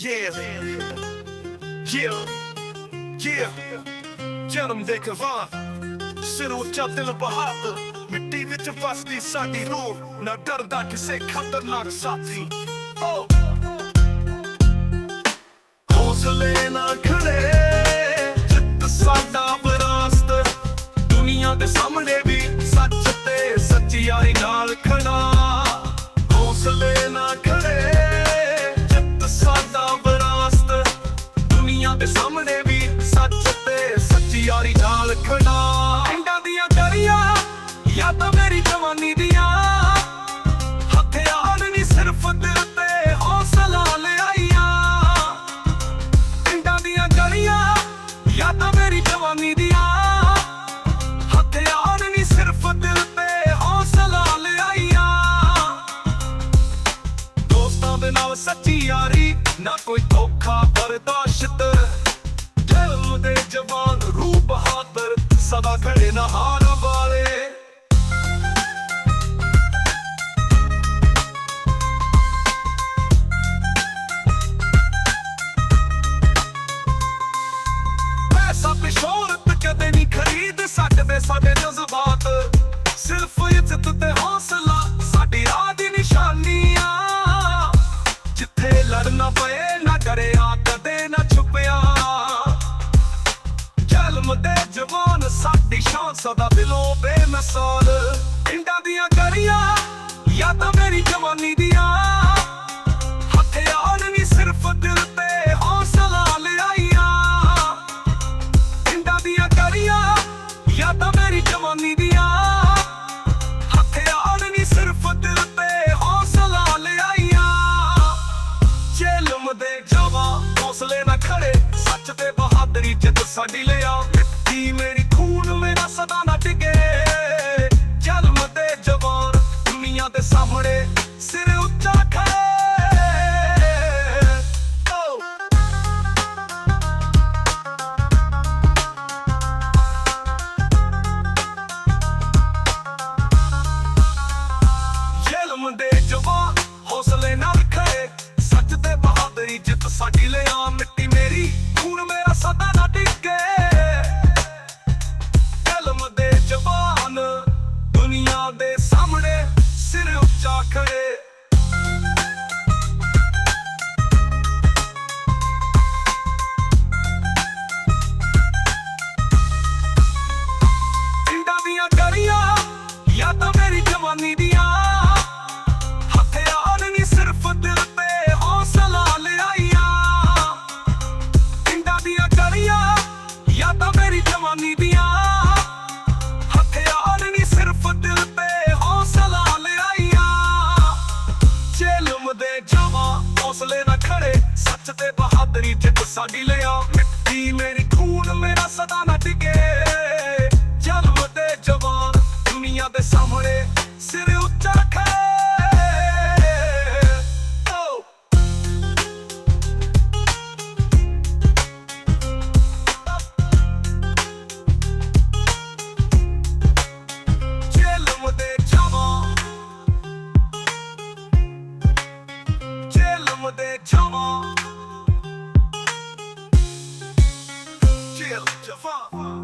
Yeah, yeah, yeah. ਜਨਮ ਦੇ ਕਵਾਨ ਸਿਰ ਉੱਚਾ ਦਿਲ ਬਹਾਦਰ ਮਿੱਟੀ ਵਿੱਚ ਵਸਦੀ ਸਾਡੀ ਰੂਹ ਨਾ ਡਰਦਾ ਕਿਸੇ ਖਤਰਨਾਕ ਸਾਥੀ। ਓ ਹੌਸਲੇ ਨਾ ਖੜੇ। ਜਿੱਤ ਸਾਡਾ ਵਿਰਾਸਤ। ਦੁਨੀਆ ਦੇ ਸਾਹਮਣੇ ਵੀ ਸੱਚ ਤੇ ਸੱਚਾਈ ਨਾਲ ਖੜਾ। ਹੌਸਲੇ ਨਾ ਖੜੇ। ਯਾਦਾਂ ਮੇਰੀ ਜਵਾਨੀ ਦੀਆਂ। ਹਥਿਆਰ ਨਹੀਂ ਸਿਰਫ ਦਿਲ ਤੇ ਹੌਸਲਾ ਲਿਆਈਆਂ। ਪਿੰਡਾਂ ਦੀਆਂ ਗਲੀਆਂ ਯਾਦਾਂ ਮੇਰੀ ਜਵਾਨੀ ਦੀਆਂ। ਹਥਿਆਰ ਨਹੀਂ ਸਿਰਫ ਦਿਲ ਤੇ ਹੌਸਲਾ ਲਿਆਈਆਂ। ਦੋਸਤਾਂ ਦੇ ਨਾਲ ਸੱਚੀ ਯਾਰੀ, ਨਾ ਕੋਈ ਧੋਖਾ, ਬਰਦਾਸ਼ਤ। ਦਿਲ ਦੇ ਜਵਾਨ ਰੂਹ ਬਹਾਦਰ ਸਦਾ ਖੜੇ ਨਾ ਹਾਰ ਖਰੀਦ ਸਾਡੇ ਜਜ਼ਬਾਤ। ਸਿਰਫ ਇੱਜ਼ਤ ਤੇ ਹੌਸਲਾ, ਸਾਡੀ ਰਾਹ ਦੀ ਨਿਸ਼ਾਨੀ ਜਿੱਥੇ ਲੜਨਾ ਪਏ, ਨਾ ਡਰਿਆ ਕਦੇ ਨਾ ਛੁਪਿਆ। ਜਲਮ ਦੇ ਜਵਾਨ, ਸਾਡੀ ਸ਼ਾਨ ਸਦਾ ਦਿਲੋਂ ਬੇਮਿਸਾਲ। ਪਿੰਡਾਂ ਦੀਆਂ ਗਲੀਆਂ, ਯਾਦਾਂ ਮੇਰੀ ਜਵਾਨੀ ਦੀਆਂ ਯਾਦਾਂ ਮੇਰੀ ਜਵਾਨੀ ਦੀਆਂ। ਹਥਿਆਰ ਨਹੀਂ ਸਿਰਫ ਦਿਲ ਤੇ ਹੌਸਲਾ ਲਿਆਈਆਂ। ਜੇਲਮ ਦੇ ਜਵਾ, ਹੌਸਲੇ ਨਾ ਖੜੇ। ਸੱਚ ਤੇ ਬਹਾਦਰੀ ਜਿੱਤ ਸਾਡੀ ਲਿਆ। ਮਿੱਟੀ ਮੇਰੀ ਜਵਾਨੀ ਦੀਆਂ। ਹਥਿਆਰ ਨਹੀਂ ਸਿਰਫ ਦਿਲ ਤੇ ਹੌਸਲਾ ਲਿਆਈਆ। ਜੇਲਮ ਦੇ ਜਾਵਾ, ਹੌਸਲੇ ਨਾ ਖੜੇ। ਸੱਚ ਤੇ ਬਹਾਦਰੀ ਜਿੱਤ ਸਾਡੀ ਲਿਆ। ਮਿੱਟੀ ਮੇਰੀ ਖੂਨ, ਮੇਰਾ Jill, Javon.